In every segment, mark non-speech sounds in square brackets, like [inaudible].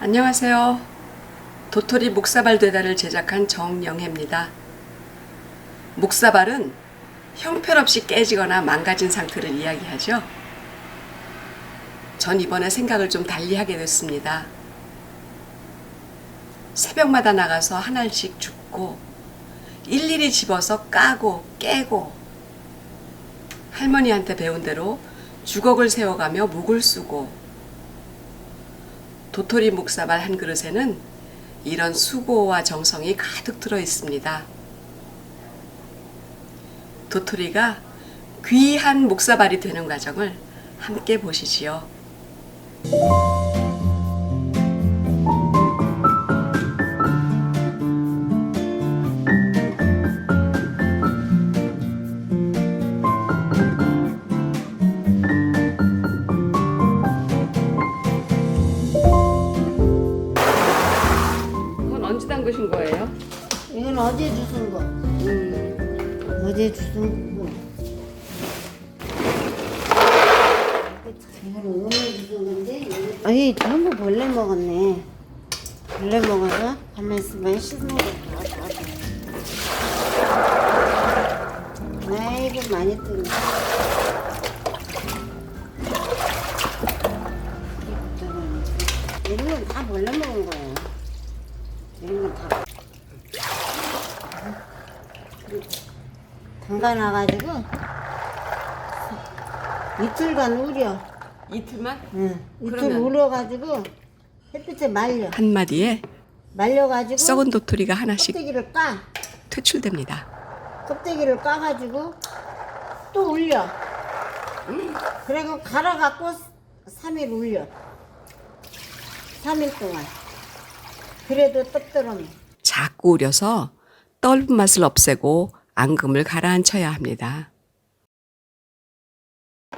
안녕하세요. 도토리 목사발 되다를 제작한 정영혜입니다. 목사발은 형편없이 깨지거나 망가진 상태를 이야기하죠. 전 이번에 생각을 좀 달리 하게 됐습니다. 새벽마다 나가서 한 알씩 줍고 일일이 집어서 까고 깨고 할머니한테 배운 대로 주걱을 세워가며 목을 쓰고 도토리 목사발 한 그릇에는 이런 수고와 정성이 가득 들어 있습니다. 도토리가 귀한 목사발이 되는 과정을 함께 보시지요. 건데. 이거- 아니 전부 벌레 먹었네. 벌레 먹어서 가만 있으면 씻는 거. 아이고 많이 뜨네. 건다 벌레 먹은 거야. 이런 건 다. 담가놔가지고 이틀간 우려. 이틀만 응. 이틀 그러면- 우려가지고 햇빛에 말려. 한 마디에 말려가지고 썩은 도토리가 하나씩 껍데기를 까. 퇴출됩니다. 껍데기를 까가지고 또 울려. 그리고 갈아갖고 3일 울려. 3일 동안. 그래도 떡들어면. 자꾸 우려서 떫은 맛을 없애고 앙금을 가라앉혀야 합니다.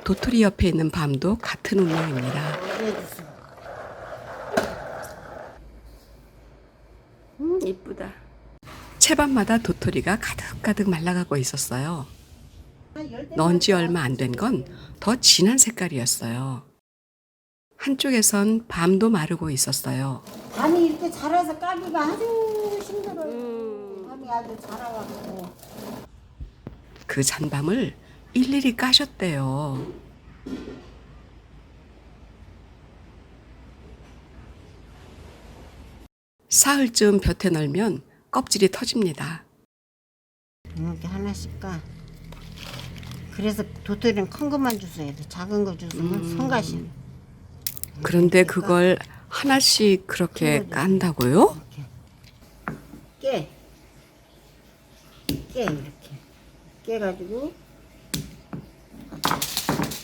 도토리 옆에 있는 밤도 같은 운명입니다. 음, 이쁘다. 채반마다 도토리가 가득가득 말라가고 있었어요. 넣은 지 얼마 안 된 건 더 진한 색깔이었어요. 한쪽에선 밤도 마르고 있었어요. 밤이 이렇게 자라서 까기가 아주 힘들어요. 밤이 아주 자라가지고. 그 잔밤을 일일이 까셨대요. 사흘쯤 볕에 널면 껍질이 터집니다. 이렇게 하나씩 까. 그래서 도토리는 큰 것만 주셔야 돼. 작은 거 주시면 성가시. 그런데 그걸 하나씩 그렇게 깐다고요? 깨. 깨 이렇게. 깨가지고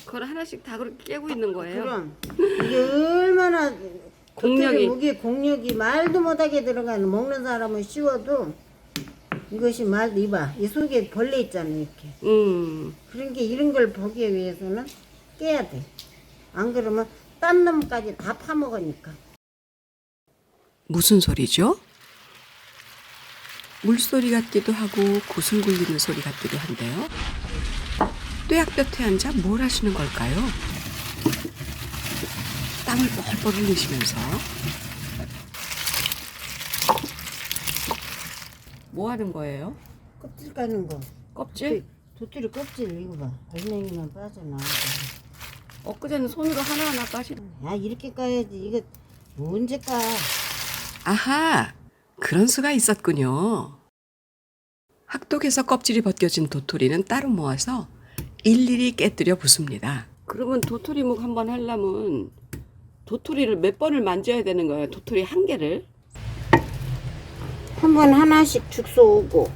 그걸 하나씩 다 그렇게 깨고 있는 거예요? 그럼 이게 얼마나 [laughs] 공력이. 무게 공력이 말도 못하게 들어가는 먹는 사람은 쉬워도 이것이 말 이봐 이 속에 벌레 있잖아 이렇게 음, 그런 게 이런 걸 보기 위해서는 깨야 돼. 안 그러면 딴 놈까지 다 파먹으니까. 무슨 소리죠? 물소리 같기도 하고 구슬 굴리는 소리 같기도 한데요. 뙤약볕에 앉아 뭘 하시는 걸까요? 땀을 뻘뻘 흘리시면서 뭐 하는 거예요? 껍질 까는 거. 껍질? 도토리 껍질 이거 봐. 얼랭이만 빠져나와. 엊그제는 손으로 하나하나 까시 야 이렇게 까야지. 이거 언제 까? 아하, 그런 수가 있었군요. 학독에서 껍질이 벗겨진 도토리는 따로 모아서 일일이 깨뜨려 부숩니다. 그러면 도토리 묵 한번 하려면 도토리를 몇 번을 만져야 되는 거예요? 도토리 한 개를? 한 번 하나씩 죽소 오고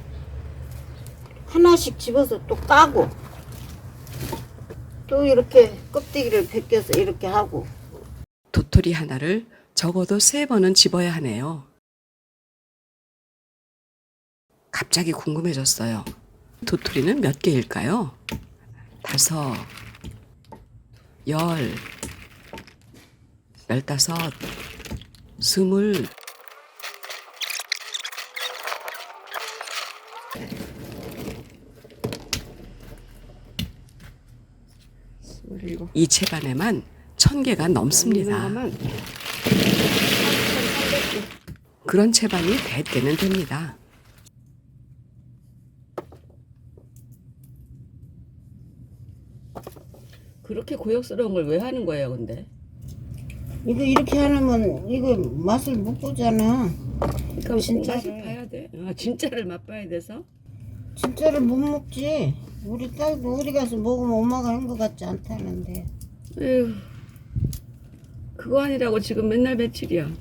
하나씩 집어서 또 까고 또 이렇게 껍데기를 벗겨서 이렇게 하고 도토리 하나를 적어도 세 번은 집어야 하네요. 갑자기 궁금해졌어요. 도토리는 몇 개일까요? 다섯, 열, 열다섯, 스물. 이 채반에만 천 개가 넘습니다. 그런 채반이 대때는 됩니다. 그렇게 고역스러운 걸 왜 하는 거예요, 근데? 이거 이렇게 하면 이거 맛을 못 보잖아. 그럼 진짜를. 맛을 봐야 돼. 아, 진짜를 맛봐야 돼서? 진짜를 못 먹지. 우리 딸도 어디 가서 먹으면 엄마가 한 것 같지 않다는데. 에휴. 그거 아니라고 지금 맨날 며칠이야.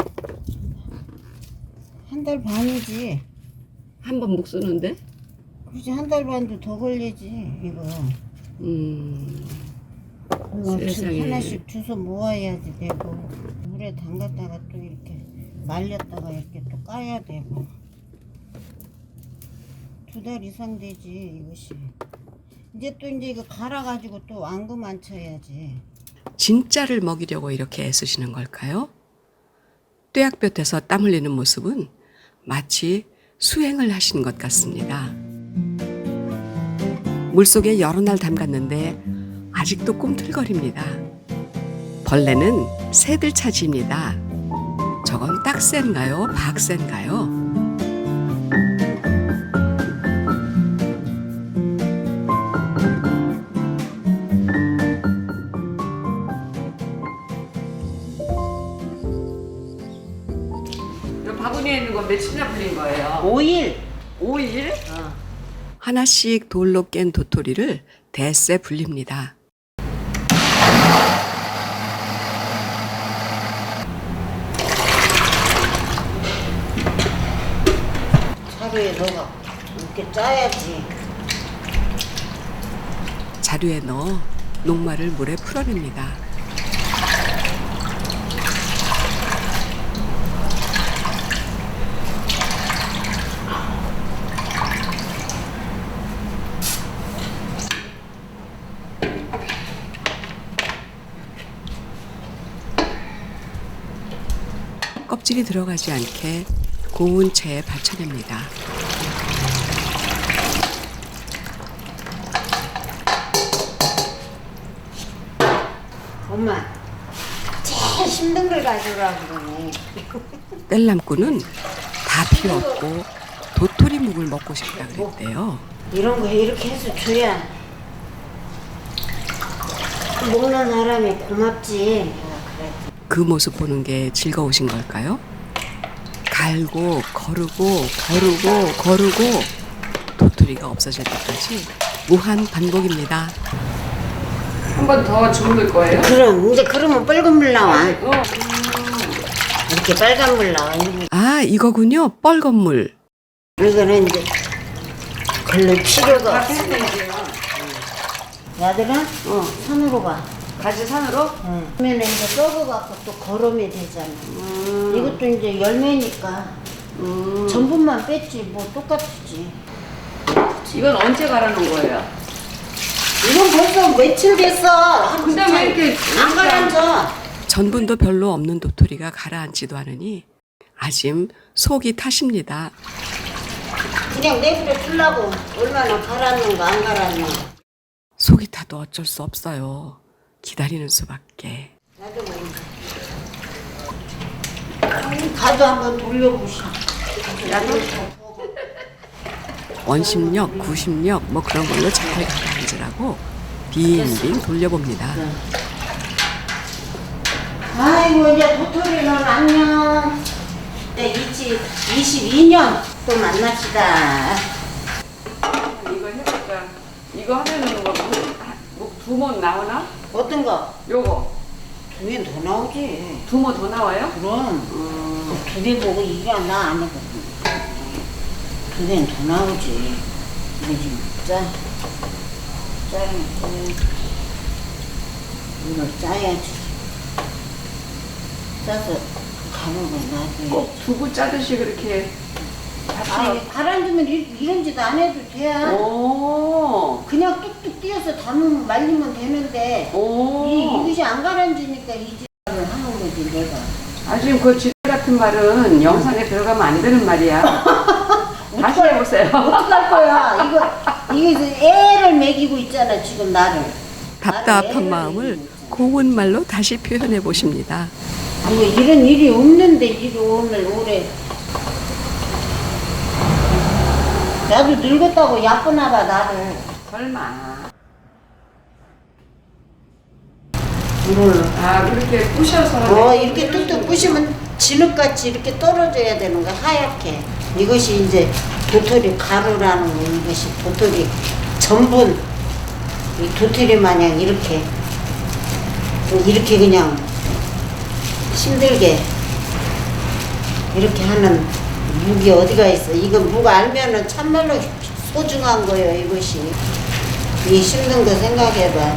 한 달 반이지. 한 번 목 쓰는데? 그렇지 한 달 반도 더 걸리지 이거. 음. 주- 세상에. 하나씩 주워 모아야지 되고 물에 담갔다가 또 이렇게 말렸다가 이렇게 또 까야 되고 두 달 이상 되지 이것이. 이제 또 이제 이거 갈아가지고 또 앙금 안 쳐야지. 진짜를 먹이려고 이렇게 애쓰시는 걸까요? 뙤약볕에서 땀 흘리는 모습은 마치 수행을 하신 것 같습니다. 물속에 여러 날 담갔는데 아직도 꿈틀거립니다. 벌레는 새들 차지입니다. 저건 딱새인가요? 박새인가요? 이 바구니에 있는 거 며칠이나 풀린 거예요? 5일. 5일? 하나씩 돌로 깬 도토리를 대새 불립니다. 자루에 넣어 이렇게 짜야지. 자루에 넣어 녹말을 물에 풀어냅니다. 껍질이 들어가지 않게 고운 채에 받쳐냅니다. 엄마 제일 힘든 걸 가져오라고 그러네. 뗄남꾼은 다 필요 없고 도토리 묵을 먹고 싶다 그랬대요. 이런 거 이렇게 해서 줘야 먹는 사람이 고맙지. 그 모습 보는 게 즐거우신 걸까요? 갈고 거르고 거르고 거르고 도토리가 없어질 때까지 무한 반복입니다. 한 번 더 주물 거예요? 그럼 이제 그러면 빨간 물 나와. 어. 이렇게 빨간 물 나와. 아 이거군요 뻘건 물. 이거는 이제 별로 필요가 없어. 야들아, 어 산으로 가. 같이 산으로? 응. 그러면 이제 썩어갖고 또 거름이 되잖아. 이것도 이제 열매니까 전분만 뺐지 뭐 똑같지. 이건 언제 갈아놓은 거예요? 이건 벌써 며칠 됐어. 한 근데 참- 왜 이렇게 안 가라앉아? 전분도 별로 없는 도토리가 가라앉지도 않으니 아짐 속이 타십니다. 그냥 내버려 두려고 얼마나 가라앉는가 안 가라앉는 속이 타도 어쩔 수 없어요. 기다리는 수밖에. 나도 가도 한번 돌려보시. 나도 원심력, 구심력 뭐 그런 걸로 잘 가라앉으라고 빙빙 돌려봅니다. 아이고 이제 도토리는 안녕. 네, 22년 또 만납시다. 이거 해볼까? 이거 하면은 뭐, 뭐 두모 나오나? 어떤 거? 요거 두개 더 나오지. 두모 더 나와요? 그럼 두개 보고 이게 나안 해거든. 두 개는 더 나오지. 이거 지금 짜. 짜야지. 이걸 짜야지. 짜서 가루를 놔둬야지. 꼭 두부 짜듯이 그렇게 아니, 가라앉으면 이- 이런 짓 안 해도 돼. 오, 그냥 뚝뚝 띄어서 담으면 말리면 되는데, 이, 오. 이것이 안 가라앉으니까 이 짓을 하는 거지, 내가. 아 지금 그 쥐 같은 말은 영상에 들어가면 안 되는 말이야. [laughs] 다시 해보세요. 어떡할 거야. 이거, 이거 애를 먹이고 있잖아, 지금 나를. 답답한 마음을 고운 말로 다시 표현해 보십니다. 이거 이런 일이 없는데, 일이 오늘 올해. 나도 늙었다고 야쁘나 봐 나도. 설마. 물을 아 그렇게 부셔서. 어 이렇게 뚝뚝 부시면 진흙같이 이렇게 떨어져야 되는 거 하얗게. 이것이 이제 도토리 가루라는 거 이것이 도토리 전분 이 도토리 마냥 이렇게 이렇게 그냥 힘들게 이렇게 하는 무기 어디가 있어? 이건 무가 알면은 참말로 소중한 거예요 이것이. 이 힘든 거 생각해봐.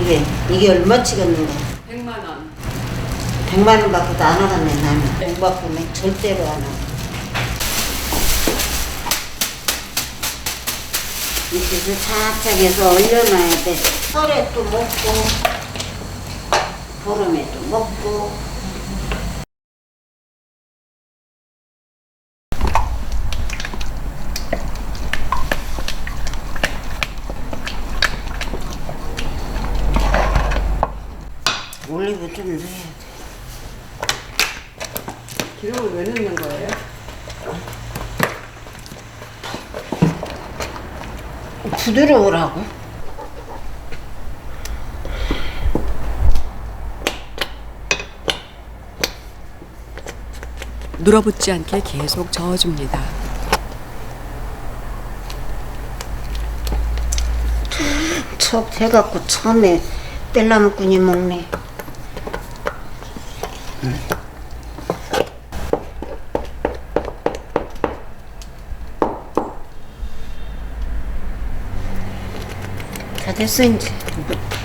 이게 이게 얼마치겠는가? 100만 원. 100만 원 받고도 안 하겠네 나는. 못 받고는 절대로 안 하고 이렇게 해서 착착 해서 얼려놔야 돼. 설에 또 먹고 보름에 또 먹고 좀 넣어야 돼 기름을 왜 넣는 거예요? 부드러우라고 눌어붙지 않게 계속 저어줍니다. 척 해갖고 처음에 뺄라먹군이 먹네. 됐어 이제.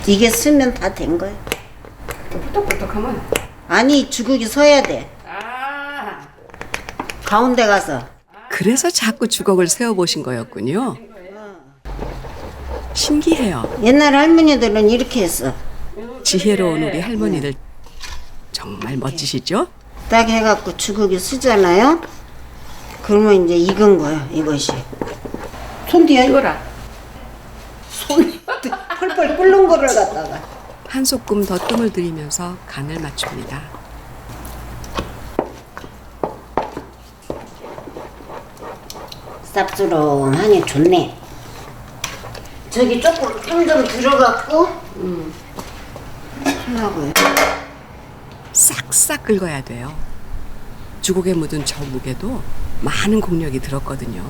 이게 쓰면 다 된 거야. 푸떡푸떡하면. 아니 주걱이 서야 돼. 아. 가운데 가서. 그래서 자꾸 주걱을 세워보신 거였군요. 신기해요. 옛날 할머니들은 이렇게 했어. 지혜로운 우리 할머니들 정말 멋지시죠? 딱 해갖고 주걱이 쓰잖아요. 그러면 이제 익은 거야 이것이. 손 뒤에 이거라. 펄펄 끓는 거를 갖다가 한 소끔 더 뜸을 들이면서 간을 맞춥니다. 쌉스러움하니 좋네. 저기 조금 좀좀 들어갖고 음 하려고요. 싹싹 긁어야 돼요. 주걱에 묻은 저 무게도 많은 공력이 들었거든요.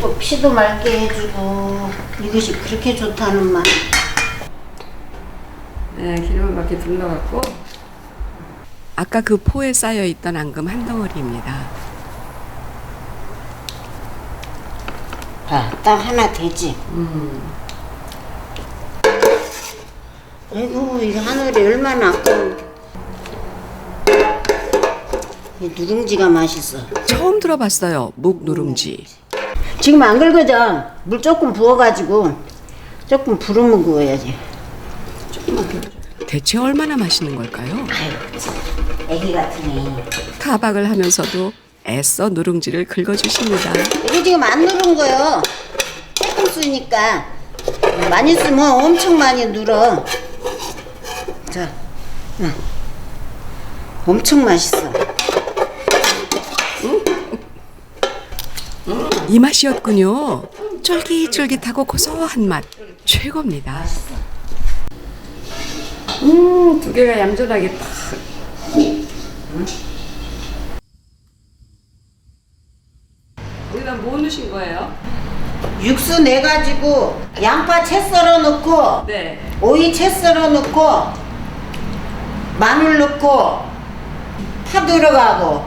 또 피도 맑게 해주고 이것이 그렇게 좋다는 말. 네, 기름을 막 이렇게 둘러갖고. 아까 그 포에 쌓여 있던 앙금 한 덩어리입니다. 봐, 딱 하나 되지. 아이고 이 하늘이 얼마나 아까운. 이 누룽지가 맛있어. 처음 들어봤어요. 묵 누룽지. 지금 안 긁어져. 물 조금 부어가지고 조금 부르면 구워야지. 대체 얼마나 맛있는 걸까요? 아유, 참, 애기 같으네. 타박을 하면서도 애써 누룽지를 긁어주십니다. 이게 지금 안 누른 거요. 조금 쓰니까 많이 쓰면 엄청 많이 눌어. 자, 응. 엄청 맛있어. 이 맛이었군요. 쫄깃쫄깃하고 고소한 맛 최고입니다. 음, 두 개가 얌전하게 딱. 여기다 뭐 넣으신 거예요? 육수 내 가지고 양파 채 썰어 넣고 네. 오이 채 썰어 넣고 마늘 넣고 파 들어가고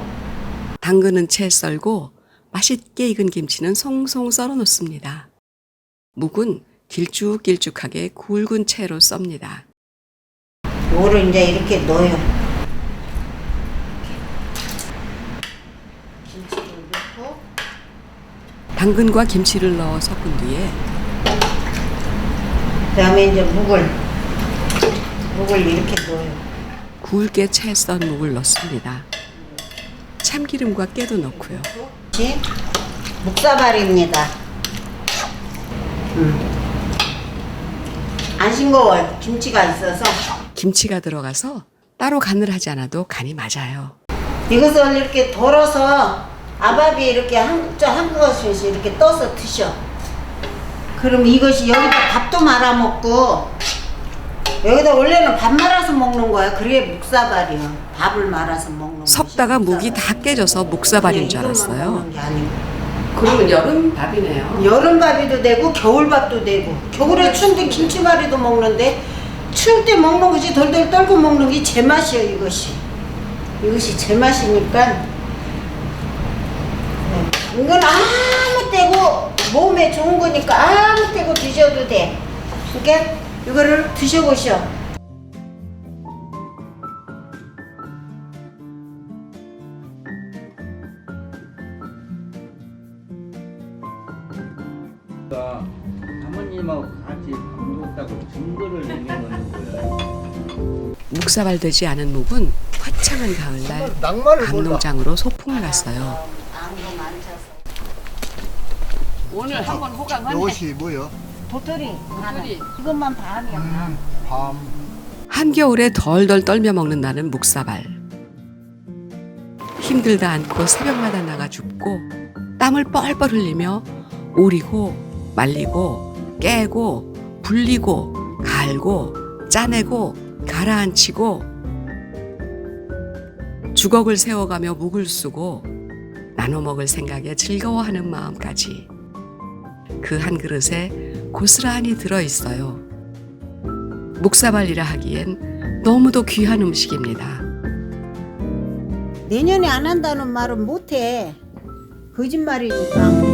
당근은 채 썰고 맛있게 익은 김치는 송송 썰어 놓습니다. 묵은 길쭉길쭉하게 굵은 채로 썹니다. 요거를 이제 이렇게 넣어요. 김치를 넣고 당근과 김치를 넣어 섞은 뒤에 그다음에 이제 묵을 묵을 이렇게 넣어요. 굵게 채 썬 묵을 넣습니다. 참기름과 깨도 넣고요. 김치, 묵사발입니다. 음. 안 싱거워요. 김치가 있어서. 김치가 들어가서 따로 간을 하지 않아도 간이 맞아요. 이것을 이렇게 덜어서 아밥이 이렇게 한, 저한 그릇씩 이렇게 떠서 드셔. 그럼 이것이 여기다 밥도 말아 먹고 여기다 원래는 밥 말아서 먹는 거야. 그게 묵사발이야. 밥을 말아서 먹는 거. 섞다가 목이 다 깨져서 묵사발인 줄 알았어요. 그러면 여름 밥이네요. 여름밥이도 되고 겨울밥도 되고 겨울에 추운데 김치말이도 먹는데 추울 때 먹는 것이 덜덜 떨고 먹는 게 제맛이에요 이것이 이것이 제맛이니까 네. 이건 아무 때고 몸에 좋은 거니까 아무 때고 드셔도 돼 그러니까 이거를 드셔보셔 가 사모님하고 같이 밥 먹었다고 증거를 내놓는 거예요. 묵사발 되지 않은 묵은 화창한 가을날. 감농장으로 소풍을 갔어요. 오늘 한번 호강하네. 이것이 뭐요? 도토리 도토리. 이것만 밤이야 밤. 밤. 한겨울에 덜덜 떨며 먹는다는 묵사발. 힘들다 않고 새벽마다 나가 줍고 땀을 뻘뻘 흘리며 오리고 말리고 깨고 불리고 갈고 짜내고 가라앉히고 주걱을 세워가며 묵을 쓰고 나눠 먹을 생각에 즐거워하는 마음까지 그 한 그릇에 고스란히 들어 있어요. 묵사발이라 하기엔 너무도 귀한 음식입니다. 내년에 안 한다는 말은 못해. 거짓말이니까.